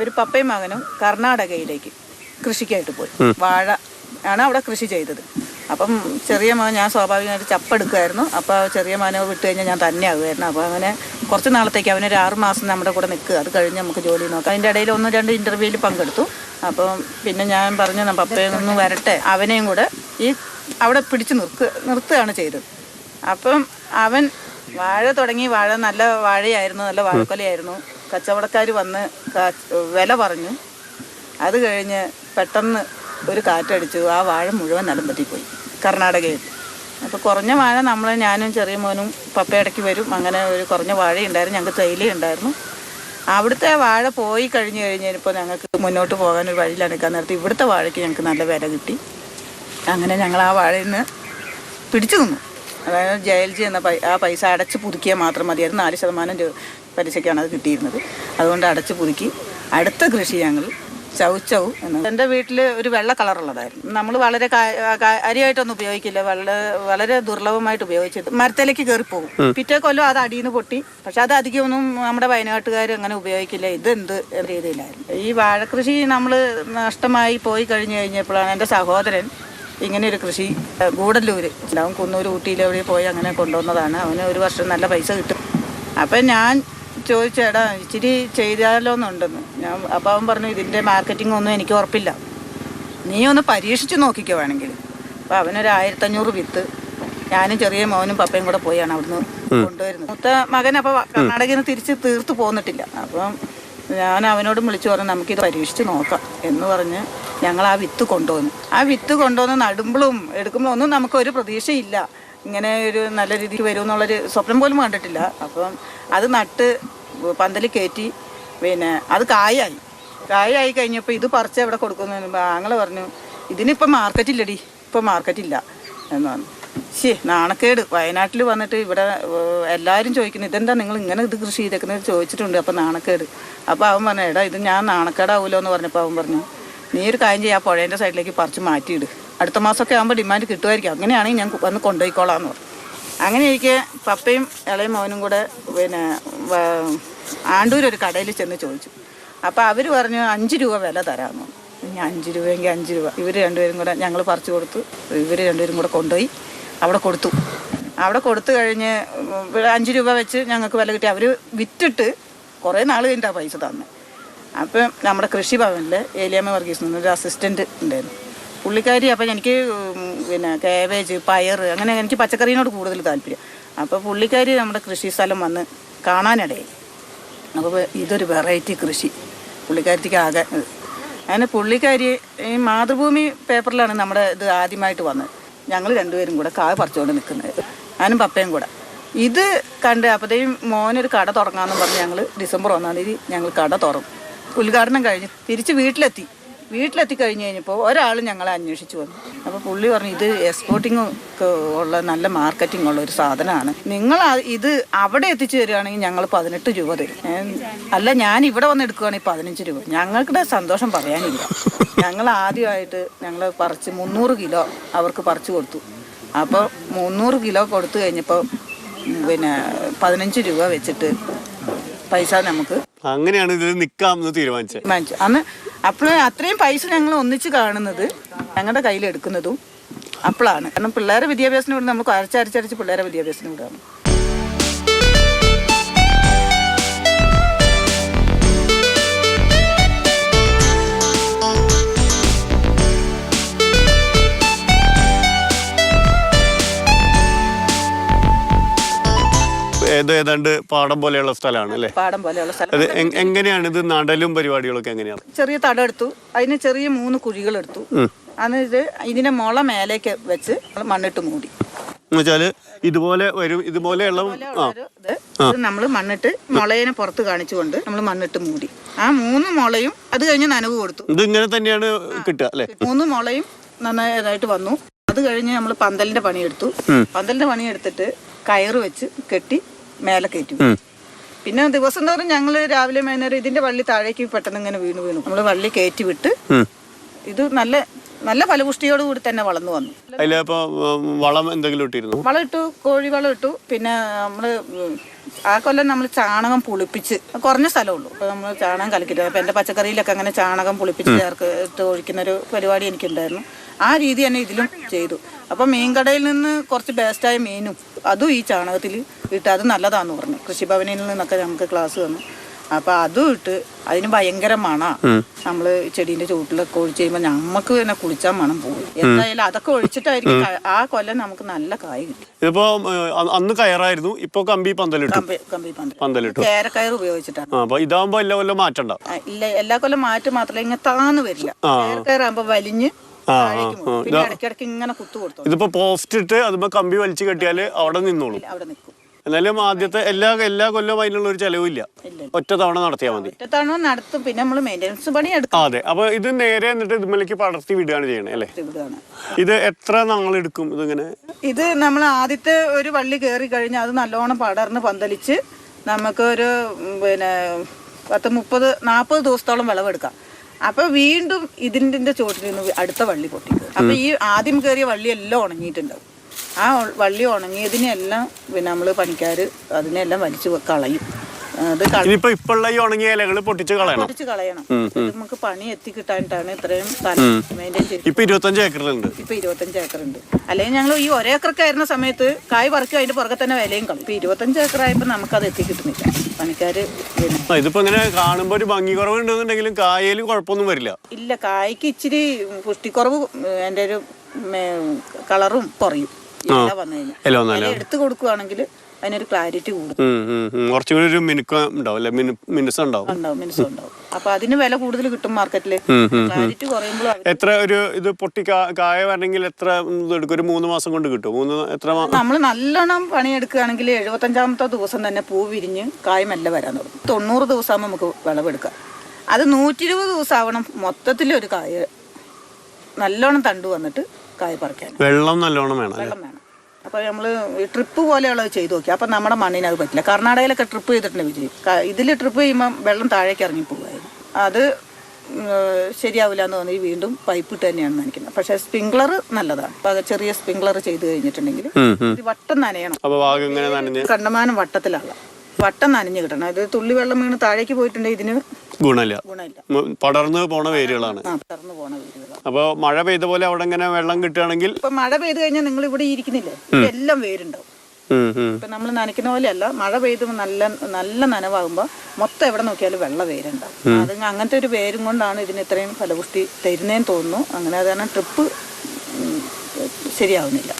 ഒരു പപ്പയും മകനും കർണാടകയിലേക്ക് കൃഷിക്കായിട്ട് പോയി. വാഴ ആണ് അവിടെ കൃഷി ചെയ്തത്. അപ്പം ചെറിയ മകൻ ഞാൻ സ്വാഭാവികമായിട്ട് ചപ്പെടുക്കുമായിരുന്നു അപ്പോൾ ചെറിയ മകനെ വിട്ടു കഴിഞ്ഞാൽ ഞാൻ തന്നെ ആകുമായിരുന്നു അപ്പോൾ അങ്ങനെ കുറച്ച് നാളത്തേക്ക് അവനൊരു ആറ് മാസം നമ്മുടെ കൂടെ നിൽക്കുക. അത് കഴിഞ്ഞ് നമുക്ക് ജോലി നോക്കാം. അതിന്റെ ഇടയിൽ ഒന്ന് രണ്ട് ഇന്റർവ്യൂവിൽ പങ്കെടുത്തു. അപ്പം പിന്നെ ഞാൻ പറഞ്ഞു "ന പപ്പയൊന്ന് വരട്ടെ. അവനെയും കൂടെ ഈ അവിടെ പിടിച്ച് നിർത്തുക നിർത്തുകയാണ് ചെയ്തത്. അപ്പം അവൻ വാഴ തുടങ്ങി. വാഴ നല്ല വാഴയായിരുന്നു നല്ല വാഴക്കൊലയായിരുന്നു. കച്ചവടക്കാർ വന്ന് വില പറഞ്ഞു. അത് കഴിഞ്ഞ് പെട്ടെന്ന് ഒരു കാറ്റടിച്ചു. ആ വാഴ മുഴുവൻ നിലം പറ്റിപ്പോയി കർണാടകയിൽ. അപ്പോൾ കുറഞ്ഞ വാഴ നമ്മൾ ഞാനും ചെറിയ മോനും പപ്പയിടയ്ക്ക് വരും. അങ്ങനെ ഒരു കുറഞ്ഞ വാഴയുണ്ടായിരുന്നു ഞങ്ങൾക്ക് തേയില ഉണ്ടായിരുന്നു. അവിടുത്തെ വാഴ പോയി കഴിഞ്ഞ് കഴിഞ്ഞപ്പോൾ ഞങ്ങൾക്ക് മുന്നോട്ട് പോകാൻ ഒരു വഴിയിലനക്കാൻ നേരത്തെ ഇവിടുത്തെ വാഴയ്ക്ക് ഞങ്ങൾക്ക് നല്ല വില കിട്ടി. അങ്ങനെ ഞങ്ങൾ ആ വാഴയിൽ നിന്ന് പിടിച്ചു നിന്നു. അതായത് ജയൽജി എന്ന ആ പൈസ അടച്ച് പുതുക്കിയാൽ മാത്രം മതിയായിരുന്നു. നാല് ശതമാനം പലിശയ്ക്കാണ് അത് കിട്ടിയിരുന്നത്. അതുകൊണ്ട് അടച്ചു പുതുക്കി. അടുത്ത കൃഷി ഞങ്ങൾ ചവച്ചവ് എന്ന് എന്റെ വീട്ടിൽ ഒരു വെള്ള കളറുള്ളതായിരുന്നു നമ്മൾ വളരെ അരിയായിട്ടൊന്നും ഉപയോഗിക്കില്ല. വളരെ വളരെ ദുർലഭമായിട്ട് ഉപയോഗിച്ചത് മരത്തിലേക്ക് കയറിപ്പോകും. പിറ്റേ കൊല്ലം അത് അടിയിൽ നിന്ന് പൊട്ടി. പക്ഷെ അത് അധികമൊന്നും നമ്മുടെ വയനാട്ടുകാർ അങ്ങനെ ഉപയോഗിക്കില്ല. ഇതെന്ത് എന്ന രീതിയിലായിരുന്നു? ഈ വാഴക്കൃഷി നമ്മൾ നഷ്ടമായി പോയി കഴിഞ്ഞു കഴിഞ്ഞപ്പോഴാണ് എന്റെ സഹോദരൻ ഇങ്ങനെ ഒരു കൃഷി ഗൂഡല്ലൂര്. അവൻ കുന്നൂർ ഊട്ടിയിൽ എവിടെ പോയി അങ്ങനെ കൊണ്ടുവന്നതാണ്. അവന് ഒരു വർഷം നല്ല പൈസ കിട്ടും. അപ്പം ഞാൻ ചോദിച്ചേടാ ഇച്ചിരി ചെയ്താലോ എന്നുണ്ടെന്ന് ഞാൻ അപ്പം അവൻ പറഞ്ഞു ഇതിന്റെ മാർക്കറ്റിംഗ് ഒന്നും എനിക്ക് ഉറപ്പില്ല. നീ ഒന്ന് പരീക്ഷിച്ച് നോക്കിക്കോ വേണമെങ്കിൽ. അപ്പോൾ അവനൊരു ആയിരത്തഞ്ഞൂറ് വിത്ത്. ഞാനും ചെറിയ മോനും പപ്പയും കൂടെ പോയാണ് അവിടുന്ന് കൊണ്ടുവരുന്നത്. മൂത്ത മകൻ അപ്പം കർണാടകയിൽ നിന്ന് തിരിച്ച് തീർത്ത് പോന്നിട്ടില്ല. അപ്പം ഞാൻ അവനോട് വിളിച്ചു പറഞ്ഞു നമുക്കിത് പരീക്ഷിച്ച് നോക്കാം. എന്ന് പറഞ്ഞ് ഞങ്ങൾ ആ വിത്ത് കൊണ്ടുവന്നു. ആ വിത്ത് കൊണ്ടുവന്ന് നടുമ്പോഴും എടുക്കുമ്പോഴും ഒന്നും നമുക്കൊരു പ്രതീക്ഷയില്ല. ഇങ്ങനെ ഒരു നല്ല രീതിക്ക് വരും എന്നുള്ളൊരു സ്വപ്നം പോലും കണ്ടിട്ടില്ല. അപ്പം അത് നട്ട് പന്തൽ കയറ്റി പിന്നെ അത് കായായി. കായായി കഴിഞ്ഞപ്പോൾ ഇത് പറിച്ച് എവിടെ കൊടുക്കുന്നു ആങ്ങളെ പറഞ്ഞു ഇതിനിപ്പം മാർക്കറ്റില്ലടി ഇപ്പം മാർക്കറ്റില്ല എന്ന് പറഞ്ഞു. ശേ നാണക്കേട്. വയനാട്ടിൽ വന്നിട്ട് ഇവിടെ എല്ലാവരും ചോദിക്കുന്നു ഇതെന്താ നിങ്ങൾ ഇങ്ങനെ ഇത് കൃഷി ചെയ്തേക്കുന്നത് ചോദിച്ചിട്ടുണ്ട് അപ്പം നാണക്കേട്. അപ്പോൾ അവൻ പറഞ്ഞു എടാ ഇത് ഞാൻ നാണക്കേടാവൂലോ എന്ന് പറഞ്ഞപ്പോൾ അവൻ പറഞ്ഞു നീ ഒരു കാര്യം ചെയ്യാം പുഴേന്റെ സൈഡിലേക്ക് പറിച്ച് മാറ്റിയിട്. അടുത്ത മാസമൊക്കെ ആകുമ്പോൾ ഡിമാൻഡ് കിട്ടുമായിരിക്കും. അങ്ങനെയാണെങ്കിൽ ഞാൻ വന്ന് കൊണ്ടുപോയിക്കോളാം എന്ന് പറഞ്ഞു. അങ്ങനെ എനിക്ക് പപ്പയും ഇളയും മോനും കൂടെ പിന്നെ ആണ്ടൂർ ഒരു കടയിൽ ചെന്ന് ചോദിച്ചു. അപ്പോൾ അവർ പറഞ്ഞു അഞ്ച് രൂപ വില തരാമെന്ന് ഞാൻ അഞ്ച് രൂപയെങ്കിൽ അഞ്ച് രൂപ. ഇവർ രണ്ടുപേരും കൂടെ ഞങ്ങൾ പറിച്ചു കൊടുത്തു. ഇവർ രണ്ടുപേരും കൂടെ കൊണ്ടുപോയി. അവിടെ കൊടുത്തു. അവിടെ കൊടുത്തു കഴിഞ്ഞ് അഞ്ച് രൂപ വെച്ച് ഞങ്ങൾക്ക് വില കിട്ടി. അവർ വിറ്റിട്ട് കുറേ നാൾ കഴിഞ്ഞിട്ടാണ് പൈസ തന്നെ. അപ്പം നമ്മുടെ കൃഷിഭവനിൽ ഏലിയാമ്മ വർഗീസ് എന്നൊരു അസിസ്റ്റന്റ് ഉണ്ടായിരുന്നു. പുള്ളിക്കാരി അപ്പം എനിക്ക് പിന്നെ കാബേജ് പയർ അങ്ങനെ എനിക്ക് പച്ചക്കറീനോട് കൂടുതൽ താല്പര്യം. അപ്പോൾ പുള്ളിക്കാരി നമ്മുടെ കൃഷി സ്ഥലം വന്ന് കാണാനിടയായി. അപ്പോൾ ഇതൊരു വെറൈറ്റി കൃഷി. പുള്ളിക്കാരിക്ക് ആകെ അങ്ങനെ പുള്ളിക്കാരി ഈ മാതൃഭൂമി പേപ്പറിലാണ് നമ്മുടെ ഇത് ആദ്യമായിട്ട് വന്നത്. ഞങ്ങൾ രണ്ടുപേരും കൂടെ കാവ് പറിച്ചുകൊണ്ട് നിൽക്കുന്നത് ഞാനും പപ്പയും കൂടെ. ഇത് കണ്ട് അപ്പോഴത്തേക്കും മോനൊരു കട തുടങ്ങാമെന്ന് പറഞ്ഞ് ഞങ്ങൾ ഡിസംബർ ഒന്നാം തീയതി ഞങ്ങൾ കട തുറന്നു. ഉദ്ഘാടനം കഴിഞ്ഞ് തിരിച്ച് വീട്ടിലെത്തി. വീട്ടിലെത്തി കഴിഞ്ഞ് കഴിഞ്ഞപ്പോൾ ഒരാൾ ഞങ്ങളെ അന്വേഷിച്ചു വന്നു. അപ്പോൾ പുള്ളി പറഞ്ഞു ഇത് എക്സ്പോർട്ടിങ് ഒക്കെ ഉള്ള നല്ല മാർക്കറ്റിംഗ് ഉള്ള ഒരു സാധനമാണ്. നിങ്ങൾ ഇത് അവിടെ എത്തിച്ചു തരികയാണെങ്കിൽ ഞങ്ങൾ പതിനെട്ട് രൂപ തരും. അല്ല ഞാൻ ഇവിടെ വന്ന് എടുക്കുകയാണെങ്കിൽ പതിനഞ്ച് രൂപ. ഞങ്ങളുടെ സന്തോഷം പറയാനില്ല. ഞങ്ങൾ ആദ്യമായിട്ട് ഞങ്ങൾ പറിച്ച് മുന്നൂറ് കിലോ അവർക്ക് പറിച്ചു കൊടുത്തു. അപ്പോൾ മുന്നൂറ് കിലോ കൊടുത്തു കഴിഞ്ഞപ്പോൾ പിന്നെ പതിനഞ്ച് രൂപ വെച്ചിട്ട് പൈസ നമുക്ക് അങ്ങനെയാണ് ഇതിൽ നിൽക്കാം എന്ന് തീരുമാനിച്ചത് അന്ന് അപ്പോൾ അത്രയും പൈസ ഞങ്ങൾ ഒന്നിച്ച് കാണുന്നത്. ഞങ്ങളുടെ കയ്യിൽ എടുക്കുന്നതും അപ്പോഴാണ്. കാരണം പിള്ളേരെ വിദ്യാഭ്യാസത്തിന് വിടുന്ന നമുക്ക് അരച്ചരച്ചരച്ച് പിള്ളേരെ വിദ്യാഭ്യാസത്തിന് വിടുകയാണ് ഏതോ ഏതാണ്ട് പാടം പോലെയുള്ള സ്ഥലമാണ് അല്ലേ? പാടം പോലെയുള്ള സ്ഥലം. എങ്ങനെയാണ് ഇത് നടലും പരിപാടികളൊക്കെ എങ്ങനെയാണ്? ചെറിയ തടം എടുത്തു. അതിന് ചെറിയ മൂന്ന് കുഴികൾ എടുത്തു. എന്നിട്ട് ഇതിന്റെ മുള മേലേക്ക് വെച്ച് മണ്ണിട്ട് മൂടി. എന്നുവെച്ചാൽ ഇതുപോലെ വരും ഇതുപോലെയുള്ള നമ്മൾ മണ്ണിട്ട് മുളയെ പുറത്ത് കാണിച്ചുകൊണ്ട് നമ്മൾ മണ്ണിട്ട് മൂടി. ആ മൂന്ന് മുളയും അത് കഴിഞ്ഞ് നനവ് കൊടുത്തു. ഇത് ഇങ്ങനെ തന്നെയാണ് കിട്ടുക അല്ലേ? മൂന്ന് മുളയും നന്നായതായിട്ട് വന്നു. അത് കഴിഞ്ഞ് നമ്മൾ പന്തലിന്റെ പണിയെടുത്തു. പന്തലിന്റെ പണിയെടുത്തിട്ട് കയറ് വെച്ച് കെട്ടി മേലെ കയറ്റി. പിന്നെ ദിവസം തോറും ഞങ്ങൾ രാവിലെ വൈകുന്നേരം ഇതിന്റെ വള്ളി താഴേക്ക് പെട്ടെന്ന് ഇങ്ങനെ വീണു വീണു. നമ്മൾ വള്ളി കയറ്റി വിട്ട് ഉം. ഇത് നല്ല നല്ല ഫലപുഷ്ടിയോട് കൂടി തന്നെ വളർന്നു വന്നു. അതിലപ്പോ ഉം, വളം എന്തെങ്കിലും ഇട്ടിരുന്നു? വളം ഇട്ടു കോഴി വളം ഇട്ടു. പിന്നെ നമ്മൾ ആ കൊല്ലം നമ്മൾ ചാണകം പുളിപ്പിച്ച് കുറഞ്ഞ സ്ഥലമുള്ളൂ. അപ്പോൾ നമ്മൾ ചാണകം കലക്കിട്ട് അപ്പോൾ എന്റെ പച്ചക്കറിയിലൊക്കെ അങ്ങനെ ചാണകം പുളിപ്പിച്ച് ചേർക്ക് ഇട്ട് ഒഴിക്കുന്ന ഒരു പരിപാടി എനിക്കുണ്ടായിരുന്നു. ആ രീതി തന്നെ ഇതിലും ചെയ്തു. അപ്പോൾ മീൻകടയിൽ നിന്ന് കുറച്ച് ബേസ്റ്റായ മീനും അതും ഈ ചാണകത്തിൽ ഇട്ട് അത് നല്ലതാന്ന് പറഞ്ഞു. കൃഷിഭവനിൽ നിന്നൊക്കെ നമുക്ക് ക്ലാസ് തന്നു. അപ്പൊ അതും ഇട്ട് അതിന് ഭയങ്കര മണ. നമ്മൾ ചെടീന്റെ ചുവട്ടിലൊക്കെ ഒഴിച്ച് കഴിയുമ്പോൾ നമുക്ക് തന്നെ കുളിച്ചാൽ മണം പോകും. എന്തായാലും അതൊക്കെ ഒഴിച്ചിട്ടായിരിക്കും ആ കൊല്ലം നമുക്ക് നല്ല കായ് കിട്ടി. ഇതിപ്പോ അന്ന് കയറായിരുന്നു. ഇപ്പൊ കമ്പി പന്തലിട്ടു. കമ്പി പന്തലിട്ടു. കേരക്കയർ ഉപയോഗിച്ചിട്ടാണ്. ആ അപ്പൊ ഇതാകുമ്പോ എല്ലാ കൊല്ലം മാറ്റണ്ട. ഇല്ല എല്ലാ കൊല്ലം മാറ്റം മാത്രമല്ല ഇങ്ങനെ താന്ന് വരില്ല കയറാകുമ്പോ വലിഞ്ഞ്. പിന്നെ ഇടയ്ക്കിടയ്ക്ക് ഇങ്ങനെ കുത്തു കൊടുത്തു ഇതിപ്പോ പോസ്റ്റ് ഇട്ട് അതിപ്പോ കമ്പി വലിച്ചു കെട്ടിയാൽ അവിടെ നിന്നോളും. അവിടെ നിൽക്കും എന്നാലും ആദ്യത്തെ എല്ലാ എല്ലാ കൊല്ലവും അതിനുള്ള ഒരു ചെലവില്ല. ഇല്ല ഒറ്റ തവണ നടത്തിയാൽ മതി. ഒറ്റത്തവണ നടത്തും പിന്നെ നമ്മൾ മെയിന്റെനൻസ് പണി എടുക്കും. അതെ. അപ്പൊ ഇത് നേരെ എന്നിട്ട് ഇതുമലേക്ക് പടർത്തി വിടുകയാണ് ചെയ്യണേ അല്ലേ? ഇത് എത്ര നാൾ എടുക്കും ഇതിങ്ങനെ? ഇത് നമ്മൾ ആദ്യത്തെ ഒരു വള്ളി കയറി കഴിഞ്ഞാൽ അത് നല്ലോണം പടർന്ന് പന്തലിച്ച് നമുക്ക് ഒരു പിന്നെ പത്ത് മുപ്പത് നാൽപ്പത് ദിവസത്തോളം വിളവെടുക്കാം. അപ്പൊ വീണ്ടും ഇതിന്റെ ചോട്ടിൽ നിന്ന് അടുത്ത വള്ളി പൊട്ടിക്കും. അപ്പൊ ഈ ആദ്യം കയറിയ വള്ളി എല്ലാം ഉണങ്ങിയിട്ടുണ്ടാവും. ആ വള്ളി ഉണങ്ങിയതിനെല്ലാം പിന്നെ നമ്മൾ പണിക്കാർ അതിനെല്ലാം വലിച്ചു കളയും. ഇനിയിപ്പോ ഇപ്പുള്ള ഈ ഉണങ്ങിയ ഇലകൾ പൊട്ടിച്ച് കളയണം. പൊട്ടിച്ച് കളയണം. നമുക്ക് പണി എത്തിക്കിട്ടാനിട്ടാണ് ഇത്രയും സ്ഥലം മെയിന്റെയിൻ ചെയ്ത്. ഇപ്പൊ ഇരുപത്തഞ്ച് ഏക്കറിലുണ്ട്. ഇപ്പൊ ഇരുപത്തഞ്ച് ഏക്കർ ഉണ്ട് അല്ലെങ്കിൽ ഞങ്ങൾ ഈ ഒരേ ഏക്കറൊക്കെ ആയിരുന്ന സമയത്ത് കായ് പറിക്കും അതിന്റെ പുറകെ തന്നെ വിലയും കളയും. ഇപ്പൊ ഇരുപത്തഞ്ച് ഏക്കർ ആയപ്പോ അത് എത്തിക്കിട്ടുന്നില്ല. പണിക്കാര് ഇതിപ്പോ ഇങ്ങനെ കാണുമ്പോ ഒരു ഭംഗി കുറവുണ്ടെന്നുണ്ടെങ്കിലും കായയിലും കുഴപ്പമൊന്നും വരില്ല. ഇല്ല കായ്ക്ക് ഇച്ചിരി പുഷ്ടിക്കുറവ് എന്റെ ഒരു കളറും കുറയും. ഇല വന്നു കഴിഞ്ഞാൽ എടുത്തു കൊടുക്കുവാണെങ്കിൽ അതിനൊരു ക്ലാരിറ്റി കൂടും. ഒരു മിനുക്കം ഉണ്ടാവും മിനുസം ഉണ്ടാവും. ഉണ്ടാവും മിനിസം ഉണ്ടാവും. അപ്പൊ അതിന് വില കൂടുതൽ കിട്ടും മാർക്കറ്റിൽ ക്ലാരിറ്റി കുറയുമ്പോൾ എത്ര ഒരു ഇത് പൊട്ടി കായ വരണമെങ്കിൽ എത്ര എടുക്കും? ഒരു മൂന്ന് മാസം കൊണ്ട് കിട്ടും മൂന്ന് എത്ര നമ്മൾ നല്ലോണം പണിയെടുക്കുകയാണെങ്കിൽ എഴുപത്തഞ്ചാമത്തെ ദിവസം തന്നെ പൂ വിരിഞ്ഞ് കായമല്ല മെല്ലെ വരാൻ തുടങ്ങും. തൊണ്ണൂറ് ദിവസമാകുമ്പോൾ നമുക്ക് വിളവെടുക്കാം. അത് നൂറ്റി ഇരുപത് ദിവസം ആവണം മൊത്തത്തിൽ ഒരു കായ. നല്ലോണം തണ്ടു വന്നിട്ട് കായ പറിക്കാൻ. വെള്ളം നല്ലോണം വേണം വെള്ളം വേണം. അപ്പോൾ നമ്മൾ ട്രിപ്പ് പോലെയുള്ളത് ചെയ്തു നോക്കി. അപ്പം നമ്മുടെ മണ്ണിന് അത് പറ്റില്ല. കർണാടകയിലൊക്കെ ട്രിപ്പ് ചെയ്തിട്ടുണ്ട് വിജയ് ഇതിൽ ട്രിപ്പ് ചെയ്യുമ്പോൾ വെള്ളം താഴേക്ക് ഇറങ്ങി പോകുമായിരുന്നു അത് ശരിയാവില്ല എന്ന് തോന്നി വീണ്ടും പൈപ്പ് ഇട്ട് തന്നെയാണ് നനയ്ക്കുന്നത്. പക്ഷെ സ്പ്രിംഗ്ലർ നല്ലതാണ്. അപ്പോൾ ചെറിയ സ്പ്രിംഗ്ലർ ചെയ്ത് കഴിഞ്ഞിട്ടുണ്ടെങ്കിൽ. വട്ടം നനയണം. കണ്ടമാനം വട്ടത്തിലാണ് വട്ടം നനഞ്ഞു കിട്ടണം. ഇത് തുള്ളി വെള്ളം വീണ് താഴേക്ക് പോയിട്ടുണ്ടെങ്കിൽ ഇതിന് ഗുണമില്ല. ഗുണമില്ല. പടർന്ന് പോണ വേരുകളാണ്. അപ്പൊ പോണ അപ്പോൾ മഴ പെയ്ത പോലെ അവിടെ ഇങ്ങനെ വെള്ളം കിട്ടുകയാണെങ്കിൽ ഇപ്പൊ മഴ പെയ്ത് കഴിഞ്ഞാൽ നിങ്ങൾ ഇവിടെ ഇരിക്കുന്നില്ലേ? എല്ലാം വേരുണ്ടാവും. ഇപ്പൊ നമ്മൾ നനയ്ക്കുന്ന പോലെയല്ല. മഴ പെയ്ത് നല്ല നല്ല നനവാകുമ്പോ മൊത്തം എവിടെ നോക്കിയാലും വെള്ള വേരുണ്ടാവും. അത് അങ്ങനത്തെ ഒരു വേരും കൊണ്ടാണ് ഇതിന് ഇത്രയും ഫലപുഷ്ടി തരുന്നതെന്ന് തോന്നുന്നു. അങ്ങനെ അത് കാരണം ട്രിപ്പ് ശരിയാവുന്നില്ല.